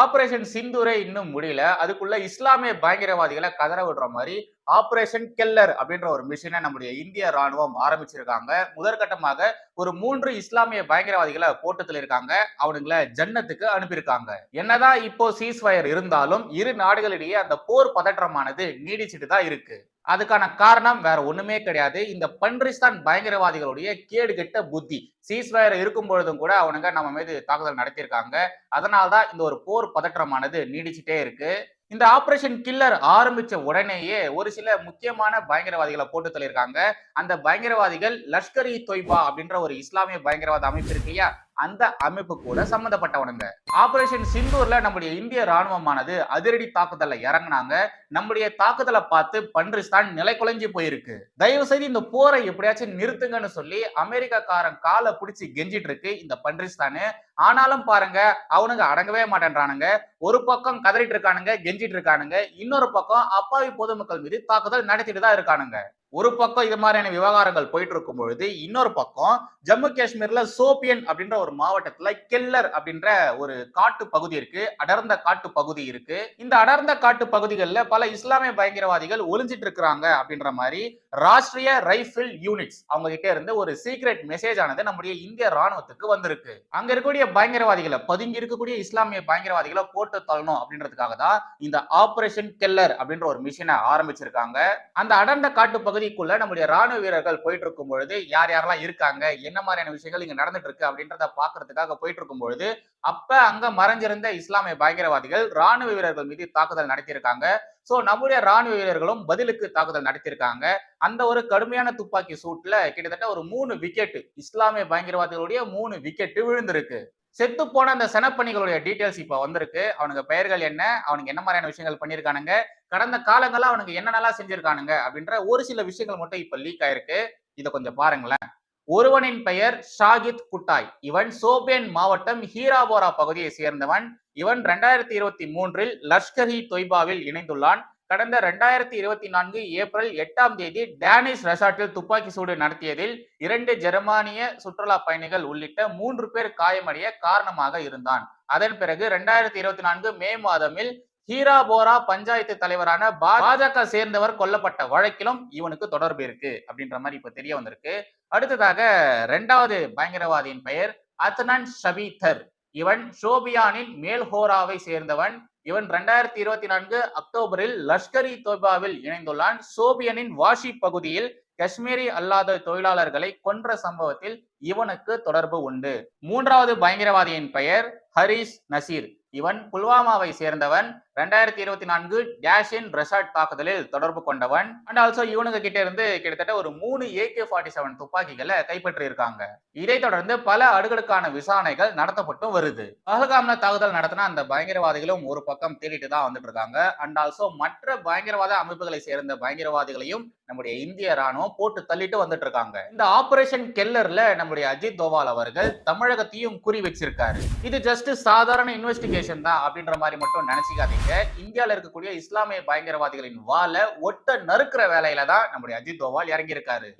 Operation சிந்தூரே இன்னும் முடியல. அதுக்குள்ள இஸ்லாமிய பயங்கரவாதிகளை கதற விடுற மாதிரி ஆபரேஷன் கெல்லர் அப்படின்ற ஒரு மிஷினை நம்முடைய இந்திய ராணுவம் ஆரம்பிச்சிருக்காங்க. முதற்கட்டமாக ஒரு மூன்று இஸ்லாமிய பயங்கரவாதிகளை போட்டத்தில் இருக்காங்க. அவனுங்களை ஜன்னத்துக்கு அனுப்பியிருக்காங்க. என்னதான் இப்போ சீஸ்ஃபயர் இருந்தாலும் இரு நாடுகளிடையே அந்த போர் பதற்றமானது நீடிச்சுட்டு தான் இருக்கு. அதுக்கான காரணம் வேற ஒண்ணுமே கிடையாது. இந்த பன்றிஸ்தான் பயங்கரவாதிகளுடைய கேடு கெட்ட புத்தி. சீஸ்வயர் இருக்கும் பொழுதும் கூட அவனுங்க நம்ம மீது தாக்குதல் நடத்தியிருக்காங்க. அதனால்தான் இந்த ஒரு போர் பதற்றமானது நீடிச்சுட்டே இருக்கு. இந்த ஆபரேஷன் கில்லர் ஆரம்பிச்ச உடனேயே ஒரு சில முக்கியமான பயங்கரவாதிகளை போட்டு தள்ளியிருக்காங்க. அந்த பயங்கரவாதிகள் லஷ்கர் இ தொய்பா அப்படின்ற ஒரு இஸ்லாமிய பயங்கரவாத அமைப்பு இருக்கு இல்லையா? அந்த அமைப்பு கூட சம்பந்தப்பட்டவனுங்க ஆபரேஷன் சிந்தூர்ல நம்முடைய இந்திய ராணுவமானது அதிரடி தாக்குதல்ல இறங்குனாங்க. நம்முடைய தாக்குதலை பார்த்து பன்றிஸ்தான் நிலை குலைஞ்சு போயிருக்கு. தயவு செய்து இந்த போரை எப்படியாச்சும் நிறுத்துங்கன்னு சொல்லி அமெரிக்காக்காரன் காலை பிடிச்சி கெஞ்சிட்டு இருக்கு இந்த பன்றிஸ்தானு. ஆனாலும் பாருங்க அவனுங்க அடங்கவே மாட்டேன்றானுங்க. ஒரு பக்கம் கதறிட்டு இருக்கானுங்க கெஞ்சிட்டு இருக்கானுங்க. இன்னொரு பக்கம் அப்பாவி பொதுமக்கள் மீது தாக்குதல் நடத்திட்டு தான் இருக்கானுங்க. ஒரு பக்கம் இது மாதிரியான விவகாரங்கள் போயிட்டு இருக்கும் பொழுது இன்னொரு பக்கம் ஜம்மு காஷ்மீர்ல சோபியன் அப்படின்ற ஒரு மாவட்டத்துல கெல்லர் அப்படின்ற ஒரு காட்டு பகுதி இருக்கு அடர்ந்த காட்டு பகுதி இருக்கு. இந்த அடர்ந்த காட்டு பகுதிகளில் பல இஸ்லாமிய பயங்கரவாதிகள் ஒளிஞ்சிட்டு இருக்கிறாங்க அப்படின்ற மாதிரி ராஷ்டிரிய ரைபிள் யூனிட்ஸ். அவங்க கிட்ட இருந்து ஒரு சீக்ரெட் மெசேஜ் ஆனது நம்முடைய இந்திய ராணுவத்துக்கு வந்திருக்கு. அங்க இருக்கக்கூடிய பயங்கரவாதிகளை பதுங்கி இருக்கக்கூடிய இஸ்லாமிய பயங்கரவாதிகளை போட்டு தள்ளணும் அப்படின்றதுக்காக தான் இந்த ஆபரேஷன் கெல்லர் அப்படின்ற ஒரு மிஷினை ஆரம்பிச்சிருக்காங்க. அந்த அடர்ந்த காட்டு பகுதிக்குள்ள நம்முடைய ராணுவ வீரர்கள் போயிட்டு இருக்கும் பொழுது யார் யாரெல்லாம் இருக்காங்க என்ன மாதிரியான விஷயங்கள் இங்க நடந்துட்டு இருக்கு அப்படின்றத பாக்குறதுக்காக போயிட்டு இருக்கும் பொழுது அப்ப அங்க மறைஞ்சிருந்த இஸ்லாமிய பயங்கரவாதிகள் ராணுவ வீரர்கள் மீது தாக்குதல் நடத்தியிருக்காங்க. சோ நம்முடைய ராணுவ வீரர்களும் பதிலுக்கு தாக்குதல் நடத்தியிருக்காங்க. அந்த ஒரு கடுமையான துப்பாக்கி சூட்ல கிட்டத்தட்ட ஒரு மூணு விக்கெட் இஸ்லாமிய பயங்கரவாதிகளுடைய மூணு விக்கெட் விழுந்திருக்கு. செத்து போன அந்த செனப்பணிகளுடைய டீட்டெயில்ஸ் இப்ப வந்திருக்கு. அவனுங்க பெயர்கள் என்ன? அவனுக்கு என்ன மாதிரியான விஷயங்கள் பண்ணியிருக்கானுங்க? கடந்த காலங்களா அவனுக்கு என்னென்னலாம் செஞ்சிருக்கானுங்க? அப்படின்ற ஒரு சில விஷயங்கள் மட்டும் இப்ப லீக் ஆயிருக்கு. இதை கொஞ்சம் பாருங்களேன். ஒருவனின் பெயர் ஷாகித் குட்டாய். இவன் சோபேன் மாவட்டம் ஹீராபோரா பகுதியை சேர்ந்தவன். இவன் ரெண்டாயிரத்தி இருபத்தி மூன்றில் லஷ்கர் இ தொய்பாவில் இணைந்துள்ளான். கடந்த ரெண்டாயிரத்தி இருபத்தி நான்கு ஏப்ரல் எட்டாம் தேதி டேனிஷ் ரெசார்ட்டில் துப்பாக்கி சூடு நடத்தியதில் இரண்டு ஜெர்மானிய சுற்றுலா பயணிகள் உள்ளிட்ட மூன்று பேர் காயமடைய காரணமாக இருந்தான். அதன் பிறகு ரெண்டாயிரத்தி இருபத்தி நான்கு மே மாதமில் ஹீரா போரா பஞ்சாயத்து தலைவரான பாஜக சேர்ந்தவர் கொல்லப்பட்ட வழக்கிலும் இவனுக்கு தொடர்பு இருக்கு அப்படின்ற மாதிரி இப்ப தெரிய வந்திருக்கு. அடுத்ததாக இரண்டாவது பயங்கரவாதியின் பெயர் அத்னான் ஷபீதர். இவன் ஷோபியானின் மேல்ஹோராவை சேர்ந்தவன். இவன் ரெண்டாயிரத்தி இருபத்தி நான்கு அக்டோபரில் லஷ்கர் இ தொய்பாவில் இணைந்துள்ளான். சோபியனின் வாஷி பகுதியில் காஷ்மீரி அல்லாத தொழிலாளர்களை கொன்ற சம்பவத்தில் இவனுக்கு தொடர்பு உண்டு. மூன்றாவது பயங்கரவாதியின் பெயர் ஹரிஷ் நசீர். இவன் புல்வாமாவை சேர்ந்தவன். ரெண்டாயிரத்தி இருபத்தி நான்கு டேஷின் ரெசார்ட் தாக்குதலில் தொடர்பு கொண்டவன். அண்ட் ஆல்சோ இவனுங்க கிட்ட இருந்து கிட்டத்தட்ட ஒரு மூணு ஏகே ஃபார்ட்டி செவன் துப்பாக்கிகளை கைப்பற்றி இருக்காங்க இதை தொடர்ந்து பல அடுக்கடுக்கான விசாரணைகள் நடத்தப்பட்டும் வருது. பஹல்காம்ல தாக்குதல் நடத்தின அந்த பயங்கரவாதிகளும் ஒரு பக்கம் தேடிட்டு தான் வந்துட்டு இருக்காங்க. அண்ட் ஆல்சோ மற்ற பயங்கரவாத அமைப்புகளை சேர்ந்த பயங்கரவாதிகளையும் நம்முடைய இந்திய ராணுவம் போட்டு தள்ளிட்டு வந்துட்டு இருக்காங்க இந்த ஆபரேஷன் கெல்லர்ல நம்முடைய அஜித் தோவால் அவர்கள் தமிழகத்தையும் குறி வச்சிருக்காரு. இது ஜஸ்ட் சாதாரண இன்வெஸ்டிகேஷன் தான் அப்படின்ற மாதிரி மட்டும் நினைச்சிக்காதீங்க. இந்தியாவில் இருக்கக்கூடிய இஸ்லாமிய பயங்கரவாதிகளின் வால ஒட்ட நறுக்கிற வேலையில தான் நம்முடைய அஜித் தோவால் இறங்கி இருக்காரு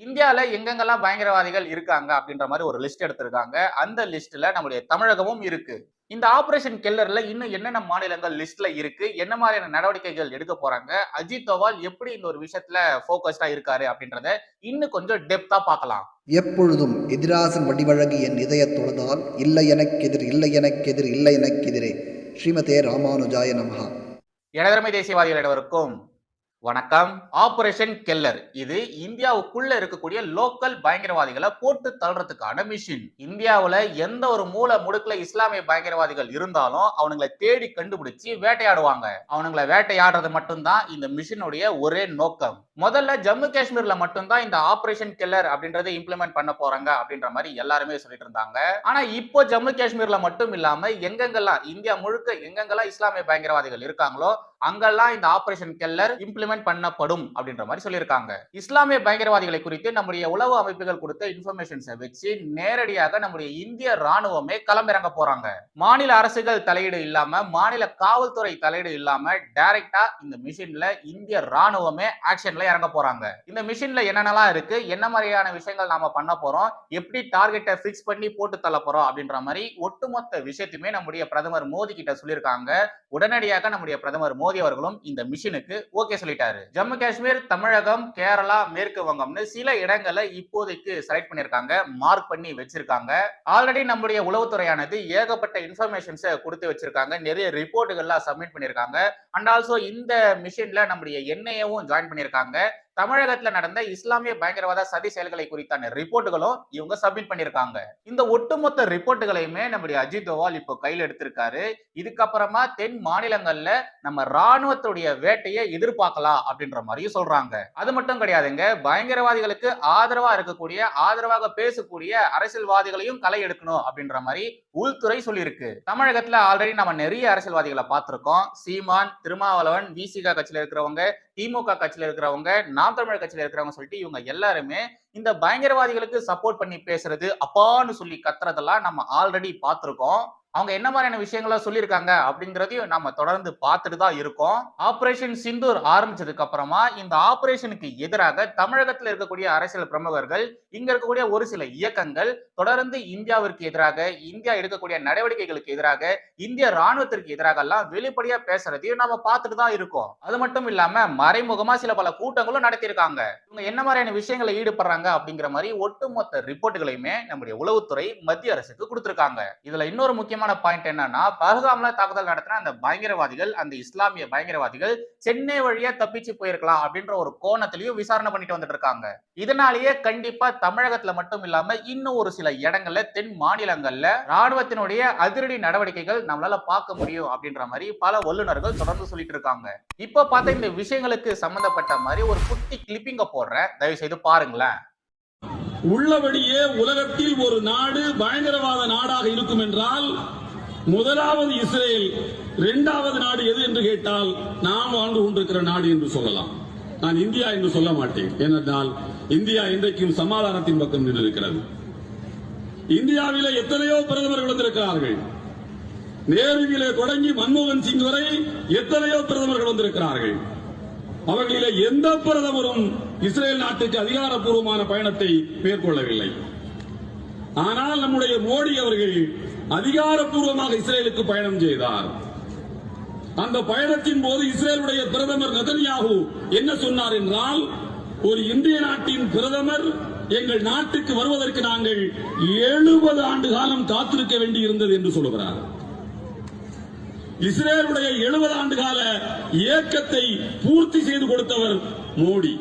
எங்கெங்கெல்லாம் பயங்கரவாதிகள் இருக்காங்க அப்படின்ற மாதிரி ஒரு லிஸ்ட் எடுத்திருக்காங்க. அந்த லிஸ்ட்ல நம்முடைய தமிழகமும் இருக்கு. இந்த ஆபரேஷன் கெல்லர்ல இன்னும் என்னென்ன மாநிலங்கள் லிஸ்ட்ல இருக்கு? என்ன மாதிரியான நடவடிக்கைகள் எடுக்க போறாங்க? அஜித் தோவால் எப்படி இந்த ஒரு விஷயத்துல போக்கஸ்டா இருக்காரு அப்படின்றத இன்னும் கொஞ்சம் டெப்தா பார்க்கலாம். எப்பொழுதும் எதிராசன் வடிவழகு என் இதயத் தொழுதால் இல்லை எனக்கெதிர் இல்லை எனக்கெதிர் இல்லை எனக்கெதிரே. ஸ்ரீமதே ராமானுஜாய நமஹா. எனதரமை தேசியவாதிகள் அனைவருக்கும் வணக்கம். ஆபரேஷன் கெல்லர் இது இந்தியாவுக்குள்ள இருக்கக்கூடிய லோக்கல் பயங்கரவாதிகளை போட்டு தள்ளுறதுக்கான மிஷின் இந்தியாவுல எந்த ஒரு மூல முடுக்குல இஸ்லாமிய பயங்கரவாதிகள் இருந்தாலும் அவனுங்களை தேடி கண்டுபிடிச்சு வேட்டையாடுவாங்க. அவனுங்களை வேட்டையாடுறது மட்டும்தான் இந்த மிஷினுடைய ஒரே நோக்கம். முதல்ல ஜம்மு காஷ்மீர்ல மட்டும்தான் இந்த ஆபரேஷன் கெல்லர் அப்படின்றத இம்ப்ளிமெண்ட் பண்ண போறாங்க அப்படின்ற மாதிரி எல்லாருமே சொல்லிட்டு இருந்தாங்க. ஆனா இப்போ ஜம்மு காஷ்மீர்ல மட்டும் இல்லாம எங்கெங்கெல்லாம் இந்தியா முழுக்க எங்கெங்கெல்லாம் இஸ்லாமிய பயங்கரவாதிகள் இருக்காங்களோ அங்கெல்லாம் இந்த ஆபரேஷன் கெல்லர் இம்ப்ளிமெண்ட் இம்ப்ளிமெண்ட் பண்ணப்படும் அப்படின்ற மாதிரி சொல்லியிருக்காங்க. இஸ்லாமிய பயங்கரவாதிகளை குறித்து நம்முடைய உளவு அமைப்புகள் கொடுத்த இன்ஃபர்மேஷன்ஸை வச்சு நேரடியாக நம்முடைய இந்திய ராணுவமே களமிறங்க போறாங்க. மாநில அரசுகள் தலையீடு இல்லாம மாநில காவல்துறை தலையீடு இல்லாம டைரக்டா இந்த மிஷின்ல இந்திய ராணுவமே ஆக்ஷன்ல இறங்க போறாங்க. இந்த மிஷின்ல என்னென்னலாம் இருக்கு என்ன மாதிரியான விஷயங்கள் நாம பண்ண போறோம் எப்படி டார்கெட்டை ஃபிக்ஸ் பண்ணி போட்டு தள்ள போறோம் அப்படின்ற மாதிரி ஒட்டுமொத்த விஷயத்தையுமே நம்முடைய பிரதமர் மோடி கிட்ட சொல்லியிருக்காங்க. உடனடியாக நம்முடைய பிரதமர் மோடி அவர்களும் இந்த மிஷினுக்கு ஓகே சொல்லிட்டாரு ஜம்மு காஷ்மீர் தமிழகம் கேரளா மேற்கு வங்கம்னு சில இடங்களை இப்போதைக்கு செலக்ட் பண்ணிருக்காங்க மார்க் பண்ணி வச்சிருக்காங்க. ஆல்ரெடி நம்முடைய உளவுத்துறையானது ஏகப்பட்ட இன்ஃபர்மேஷன்ஸை கொடுத்து வச்சிருக்காங்க. நிறைய ரிப்போர்ட்டுகள்லாம் சப்மிட் பண்ணிருக்காங்க அண்ட் ஆல்சோ இந்த மிஷின்ல நம்முடைய என்ஐஏவும் ஜாயின் பண்ணிருக்காங்க தமிழகத்துல நடந்த இஸ்லாமிய பயங்கரவாத சதி செயல்களை குறித்தான ரிப்போர்ட்டுகளும் இவங்க சப்மிட் பண்ணிருக்காங்க இந்த ஒட்டுமொத்த ரிப்போர்ட்டுகளையுமே நம்முடைய அஜித் தோவால் இப்போ கையில் எடுத்திருக்காரு. இதுக்கப்புறமா தென் மாநிலங்கள்ல நம்ம ராணுவத்துடைய வேட்டையை எதிர்பார்க்கலாம் அப்படின்ற மாதிரியும் சொல்றாங்க. அது மட்டும் கிடையாதுங்க பயங்கரவாதிகளுக்கு ஆதரவா இருக்கக்கூடிய ஆதரவாக பேசக்கூடிய அரசியல்வாதிகளையும் களை எடுக்கணும் அப்படின்ற மாதிரி உள்துறை சொல்லியிருக்கு. தமிழகத்துல ஆல்ரெடி நம்ம நிறைய அரசியல்வாதிகளை பார்த்திருக்கோம். சீமான் திருமாவளவன் விசிகா கட்சியில இருக்கிறவங்க திமுக கட்சியில இருக்கிறவங்க நாம் தமிழர் கட்சியில இருக்கிறவங்க சொல்லிட்டு இவங்க எல்லாருமே இந்த பயங்கரவாதிகளுக்கு சப்போர்ட் பண்ணி பேசுறது அப்பான்னு சொல்லி கத்துறதெல்லாம் நம்ம ஆல்ரெடி பார்த்திருக்கோம். அவங்க என்ன மாதிரியான விஷயங்கள சொல்லியிருக்காங்க அப்படிங்கிறதையும் நம்ம தொடர்ந்து பார்த்துட்டு தான் இருக்கோம். ஆபரேஷன் சிந்தூர் ஆரம்பிச்சதுக்கு அப்புறமா இந்த ஆபரேஷனுக்கு எதிராக தமிழகத்தில் இருக்கக்கூடிய அரசியல் பிரமுகர்கள் இங்க இருக்கக்கூடிய ஒரு சில இயக்கங்கள் தொடர்ந்து இந்தியாவிற்கு எதிராக இந்தியா எடுக்கக்கூடிய நடவடிக்கைகளுக்கு எதிராக இந்திய ராணுவத்திற்கு எதிராக எல்லாம் வெளிப்படையா பேசுறதையும் நம்ம பார்த்துட்டு தான் இருக்கோம். அது மட்டும் இல்லாம மறைமுகமா சில பல கூட்டங்களும் நடத்தியிருக்காங்க. இவங்க என்ன மாதிரியான விஷயங்களை ஈடுபடுறாங்க அப்படிங்கிற மாதிரி ஒட்டுமொத்த ரிப்போர்ட்டுகளையுமே நம்முடைய உளவுத்துறை மத்திய அரசுக்கு கொடுத்திருக்காங்க. இதுல இன்னொரு முக்கியமான பாயிண்ட் என்னன்னா பஹல்காம்ல தாக்குதல் நடத்தின அந்த பயங்கரவாதிகள் அந்த இஸ்லாமிய பயங்கரவாதிகள் சென்னை வழியா தப்பிச்சு போயிருக்கலாம் அப்படின்ற ஒரு கோணத்திலையும் விசாரணை பண்ணிட்டு வந்துட்டு இருக்காங்க. இதனாலேயே கண்டிப்பா தமிழகத்துல மட்டும் இல்லாம இன்னும் ஒரு சில இடங்கள்ல தென் மாநிலங்கள்ல ராணுவத்தினுடைய அதிரடி நடவடிக்கைகள் நம்மளால பார்க்க முடியும் அப்படின்ற மாதிரி பல வல்லுநர்கள் தொடர்ந்து சொல்லிட்டு இருக்காங்க. இப்ப பார்த்த இந்த விஷயங்களுக்கு சம்பந்தப்பட்ட மாதிரி ஒரு குட்டி கிளிப்பிங்க போடுறேன். தயவு செய்து பாருங்களேன். உள்ளபடியே உலகத்தில் ஒரு நாடு பயங்கரவாத நாடாக இருக்கும் என்றால் முதலாவது இஸ்ரேல் இரண்டாவது நாடு எது என்று கேட்டால் நாம் வாழ்ந்து கொண்டிருக்கிற நாடு என்று சொல்லலாம். நான் இந்தியா என்று சொல்ல மாட்டேன். ஏனென்றால் இந்தியா இன்றைக்கும் சமாதானத்தின் பக்கம் நின்றிருக்கிறது. இந்தியாவிலே எத்தனையோ பிரதமர்கள் வந்திருக்கிறார்கள். நேருவிலே தொடங்கி மன்மோகன் சிங் வரை எத்தனையோ பிரதமர்கள் வந்திருக்கிறார்கள். அவர்களிலே எந்த பிரதமரும் இஸ்ரேல் நாட்டுக்கு அதிகாரப்பூர்வமான பயணத்தை மேற்கொள்ளவில்லை. ஆனால் நம்முடைய மோடி அவர்கள் அதிகாரப்பூர்வமாக இஸ்ரேலுக்கு பயணம் செய்தார். அந்த பயணத்தின் போது இஸ்ரேலுடைய பிரதமர் நதன்யாகு என்ன சொன்னார் என்றால் ஒரு இந்திய நாட்டின் பிரதமர் எங்கள் நாட்டுக்கு வருவதற்கு நாங்கள் எழுபது ஆண்டு காலம் காத்திருக்க வேண்டியிருந்தது என்று சொல்லுகிறார். இஸ்ரேலுடைய எழுபது ஆண்டு கால இயக்கத்தை பூர்த்தி செய்து கொடுத்தவர் மோடி.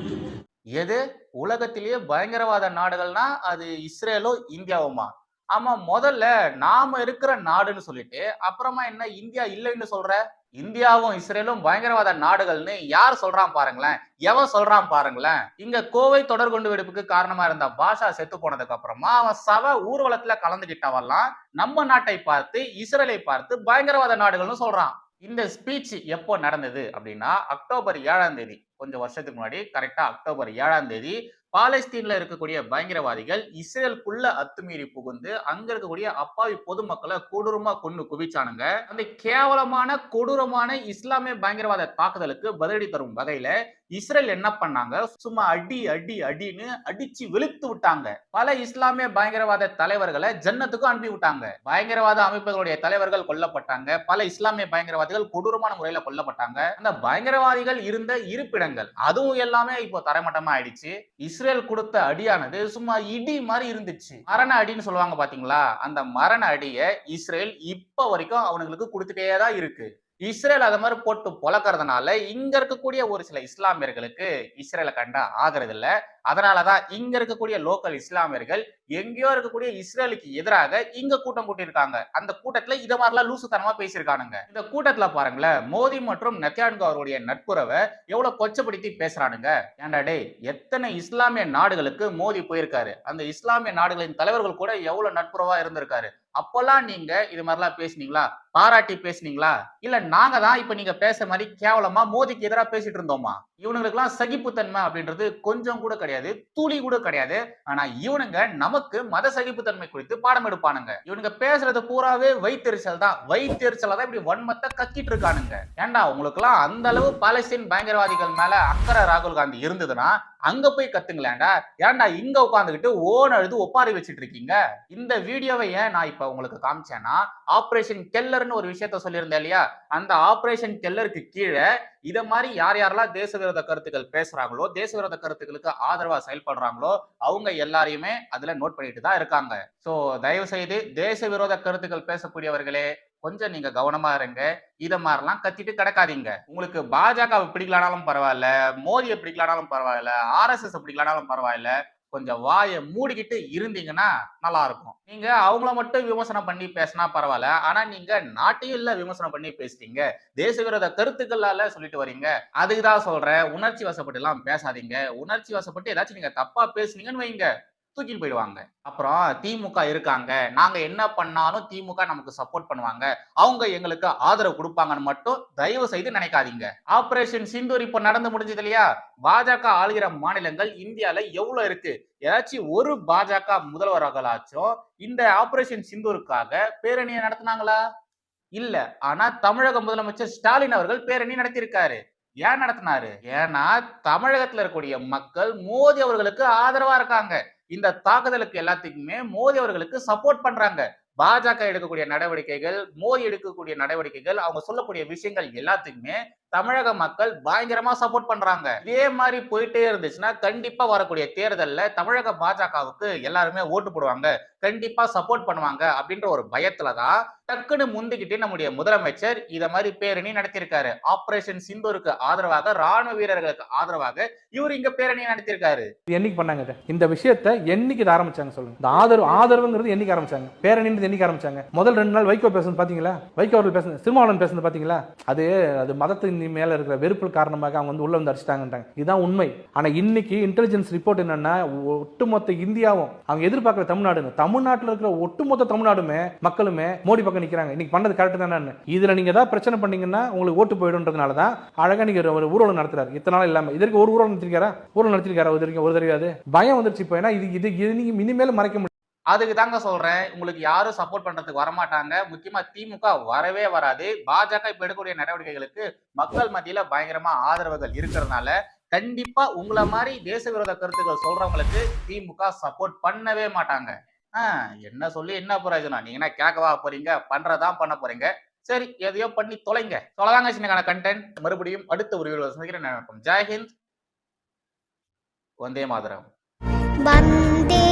எது? உலகத்திலேயே பயங்கரவாத நாடுகள்னா அது இஸ்ரேலோ இந்தியாவுமா? ஆமா முதல்ல நாம இருக்கிற நாடுன்னு சொல்லிட்டு அப்புறமா என்ன இந்தியா இல்லைன்னு சொல்ற? இந்தியாவும் இஸ்ரேலும் பயங்கரவாத நாடுகள்னு யார் சொல்றான் பாருங்களேன்? எவன் சொல்றான் பாருங்களேன்? இங்க கோவை தொடர்கொண்டு வெடிப்புக்கு காரணமா இருந்த பாஷா செத்து போனதுக்கு அப்புறமா அவன் சவ ஊர்வலத்துல கலந்துகிட்டவெல்லாம் நம்ம நாட்டை பார்த்து இஸ்ரேலை பார்த்து பயங்கரவாத நாடுகள்னு சொல்றான். இந்த ஸ்பீச் எப்போ நடந்தது அப்படின்னா அக்டோபர் ஏழாம் தேதி. கொஞ்சம் வருஷத்துக்கு முன்னாடி கரெக்டாக அக்டோபர் ஏழாம் தேதி பாலஸ்தீன்ல இருக்கக்கூடிய பயங்கரவாதிகள் இஸ்ரேலுக்குள்ள அத்துமீறி புகுந்து அங்க இருக்கக்கூடிய அப்பாவி பொதுமக்களை கொடூரமா கொண்டு குவிச்சானுங்க. அந்த கேவலமான கொடூரமான இஸ்லாமிய பயங்கரவாத தாக்குதலுக்கு பதிலடி தரும் வகையில இஸ்ரேல் என்ன பண்ணாங்க? சும்மா அடி அடி அடின்னு அடிச்சு வெளுத்து விட்டாங்க. பல இஸ்லாமிய பயங்கரவாத தலைவர்களை ஜன்னத்துக்கும் அனுப்பி விட்டாங்க. பயங்கரவாத அமைப்புகளுடைய தலைவர்கள் கொல்லப்பட்டாங்க. பல இஸ்லாமிய பயங்கரவாதிகள் கொடூரமான முறையில கொல்லப்பட்டாங்க. அந்த பயங்கரவாதிகள் இருந்த இருப்பிடங்கள் அதுவும் எல்லாமே இப்போ தரமட்டமா ஆயிடுச்சு. இஸ்ரேல் இஸ்ரேல் கொடுத்த அடியானது சும்மா இடி மாதிரி இருந்துச்சு. மரண அடின்னு சொல்லுவாங்க பாத்தீங்களா? அந்த மரண அடியை இஸ்ரேல் இப்ப வரைக்கும் அவனுங்களுக்கு கொடுத்துட்டே தான் இருக்கு. இஸ்ரேல் அதை மாதிரி போட்டு பொழக்கிறதுனால இங்க இருக்கக்கூடிய ஒரு சில இஸ்லாமியர்களுக்கு இஸ்ரேலை கண்டா ஆகிறது இல்ல அதனாலதான் இங்க இருக்கக்கூடிய லோக்கல் இஸ்லாமியர்கள் எங்கேயோ இருக்கக்கூடிய இஸ்ரேலுக்கு எதிராக இங்க கூட்டம் கூட்டியிருக்காங்க அந்த கூட்டத்துல இதை மாதிரிலாம் லூசுத்தனமா பேசியிருக்கானுங்க. இந்த கூட்டத்துல பாருங்களேன் மோடி மற்றும் நெத்தியான்கு அவருடைய நட்புறவை எவ்வளவு கொச்சப்படுத்தி பேசுறானுங்க. ஏன்டா டேய் எத்தனை இஸ்லாமிய நாடுகளுக்கு மோடி போயிருக்காரு. அந்த இஸ்லாமிய நாடுகளின் தலைவர்கள் கூட எவ்வளவு நட்புறவா இருந்திருக்காரு. அப்போல்லாம் நீங்க இது மாதிரிலாம் பேசுனீங்களா? பாராட்டி பேசுனீங்களா? இல்ல நாங்க தான் இப்ப நீங்க பேசுற மாதிரி கேவலமா மோதிக்கு எதிராக பேசிட்டு இருந்தோமா? இவனுங்களுக்குலாம் சகிப்புத்தன்மை அப்படின்றது கொஞ்சம் கூட கிடையாது துளி கூட கிடையாது. ஆனா இவனுங்க நமக்கு மத சகிப்புத்தன்மை குறித்து பாடம் எடுப்பானுங்க. இவனுங்க பேசுறது பூராவே வைத்தெரிச்சல் தான். வைத்தெரிச்சல தான் இப்படி வன்மத்தை கக்கிட்டு இருக்கானுங்க. ஏன்டா உங்களுக்குலாம் அந்த அளவு பாலஸ்தீன் பயங்கரவாதிகள் மேல அக்கறை ராகுல் காந்தி இருந்ததுன்னா அங்க போய் கத்துங்களேன்டா. ஏன்டா இங்க உட்காந்துக்கிட்டு ஓன் அழுது ஒப்பாரி வச்சிட்டு இருக்கீங்க? இந்த வீடியோவை ஏன் நான் இப்ப உங்களுக்கு காமிச்சேன்னா ஆப்ரேஷன் கெல்லர்னு ஒரு விஷயத்த சொல்லியிருந்தேன் இல்லையா? அந்த ஆப்ரேஷன் கெல்லருக்கு கீழே இதை மாதிரி யார் யாரெல்லாம் தேச விரோத கருத்துக்கள் பேசுறாங்களோ தேச விரோத கருத்துக்களுக்கு ஆதரவா செயல்படுறாங்களோ அவங்க எல்லாரையுமே அதுல நோட் பண்ணிட்டு தான் இருக்காங்க. சோ தயவு செய்து தேச விரோத கருத்துக்கள் பேசக்கூடியவர்களே கொஞ்சம் நீங்க கவனமா இருங்க. இதை மாதிரிலாம் கத்திட்டு கிடக்காதீங்க. உங்களுக்கு பாஜக பிடிக்கலானாலும் பரவாயில்ல மோதியை பிடிக்கலானாலும் பரவாயில்ல ஆர்எஸ்எஸ் பிடிக்கலானாலும் பரவாயில்ல கொஞ்சம் வாயை மூடிக்கிட்டு இருந்தீங்கன்னா நல்லா இருக்கும் நீங்க அவங்கள மட்டும் விமர்சனம் பண்ணி பேசினா பரவாயில்ல. ஆனா நீங்க நாட்டையும் இல்ல விமர்சனம் பண்ணி பேசுறீங்க தேச விரோத கருத்துக்களால சொல்லிட்டு வரீங்க. அதுக்குதான் சொல்றேன். உணர்ச்சி வசப்பட்டு எல்லாம் பேசாதீங்க. உணர்ச்சி வசப்பட்டு ஏதாச்சும் நீங்க தப்பா பேசுனீங்கன்னு வைங்க. தூக்கிட்டு போயிடுவாங்க. அப்புறம் திமுக இருக்காங்க. நாங்க என்ன பண்ணாலும் திமுக நமக்கு சப்போர்ட் பண்ணுவாங்க. அவங்க எங்களுக்கு ஆதரவு கொடுப்பாங்கன்னு மட்டும் தயவு செய்து நினைக்காதீங்க. ஆபரேஷன் சிந்தூர் இப்ப நடந்து முடிஞ்சது இல்லையா? பாஜக ஆளுகிற மாநிலங்கள் இந்தியால எவ்வளவு இருக்கு? ஏதாச்சும் ஒரு பாஜக முதல்வர்களாச்சும் இந்த ஆபரேஷன் சிந்தூருக்காக பேரணியை நடத்தினாங்களா? இல்ல. ஆனா தமிழக முதலமைச்சர் ஸ்டாலின் அவர்கள் பேரணி நடத்தியிருக்காரு. ஏன் நடத்தினாரு? ஏன்னா தமிழகத்துல இருக்கக்கூடிய மக்கள் மோடி அவர்களுக்கு ஆதரவா இருக்காங்க. இந்த தாக்குதலுக்கு எல்லாத்துக்குமே மோடி அவர்களுக்கு சப்போர்ட் பண்றாங்க. பாஜக எடுக்கக்கூடிய நடவடிக்கைகள் மோடி எடுக்கக்கூடிய நடவடிக்கைகள் அவங்க சொல்லக்கூடிய விஷயங்கள் எல்லாத்துக்குமே தமிழக மக்கள் பயங்கரமா சப்போர்ட் பண்றாங்க. இதே மாதிரி போயிட்டே இருந்துச்சுன்னா கண்டிப்பா வரக்கூடிய தேர்தல்ல தமிழக பாஜகவுக்கு எல்லாருமே ஓட்டு போடுவாங்க. கண்டிப்பா சப்போர்ட் பண்ணுவாங்க அப்படின்ற ஒரு பயத்துலதான் டக்குன்னு முந்திக்கிட்டு நம்முடைய முதலமைச்சர் இத மாதிரி பேரணி நடத்தியிருக்காரு. ஆபரேஷன் சிந்தூருக்கு ஆதரவாக ராணுவ வீரர்களுக்கு ஆதரவாக இவர் இங்க பேரணி நடத்தியிருக்காரு. இது என்னைக்கு பண்ணாங்க இந்த விஷயத்தை என்னைக்கு இதை ஆரம்பிச்சாங்க சொல்லுங்க. இந்த ஆதரவு ஆதரவுங்கிறது என்னைக்கு ஆரம்பிச்சாங்க? பேரணின்றது என்னைக்கு ஆரம்பிச்சாங்க? முதல் ரெண்டு நாள் வைகோ பேசுனது பாத்தீங்களா? வைகோ அவர்கள் பேசுனது திருமாவளவன் பேசுனது பாத்தீங்களா? அது அது மதத்தின் மேல இருக்கிற வெறுப்பு காரணமாக அவங்க வந்து உள்ள வந்து அடிச்சிட்டாங்கன்றாங்க இதுதான் உண்மை. ஆனா இன்னைக்கு இன்டெலிஜென்ஸ் ரிப்போர்ட் என்னன்னா ஒட்டுமொத்த இந்தியாவும் அவங்க எதிர்பார்க்குற தமிழ்நாடுன்னு தமிழ்நாட்டில் இருக்கிற ஒட்டுமொத்த தமிழ்நாடுமே மக்களுமே மோடி பக்கம் நிக்கிறாங்க. இன்னைக்கு பண்ணது கரெக்ட் தானே இதில் நீங்க ஏதாவது பிரச்சனை பண்ணீங்கன்னா உங்களுக்கு ஓட்டு போயிடும்ன்றதுனால தான் அழகா நீங்கள் ஒரு ஊர்வலம் நடத்துறாரு. இத்தனை நாள் இல்லாம. இதற்கு ஒரு ஊர்வலம் நடத்திருக்காரா? ஊர்வலம் நடத்திருக்காரா? இது வரைக்கும் ஒரு தெரியாது பயம் வந்துருச்சு இப்போ. ஏன்னா இது இது இது நீங்க இனிமேல் மறைக்க முடியும் அதுக்கு தாங்க சொல்றேன். உங்களுக்கு யாரும் சப்போர்ட் பண்றதுக்கு வரமாட்டாங்க. முக்கியமா திமுக வரவே வராது. பாஜக இப்ப எடுக்கக்கூடிய நடவடிக்கைகளுக்கு மக்கள் மத்தியில பயங்கரமா ஆதரவுகள் இருக்கிறதுனால கண்டிப்பா உங்களை மாதிரி தேச விரோத கருத்துக்கள் சொல்றவங்களுக்கு திமுக சப்போர்ட் பண்ணவே மாட்டாங்க. ஆஹ் என்ன சொல்லி என்ன பிரயோஜனம்? நீங்க என்ன கேட்கவா போறீங்க? பண்றதான் பண்ண போறீங்க? சரி எதையோ பண்ணி தொலைங்க. தொலைதாங்க சின்னக்கான கண்டென்ட் மறுபடியும் அடுத்த ஒரு வீடியோ சந்திக்கிறேன். நினைப்போம் ஜெயஹிந்த் வந்தே மாதரம். வந்தே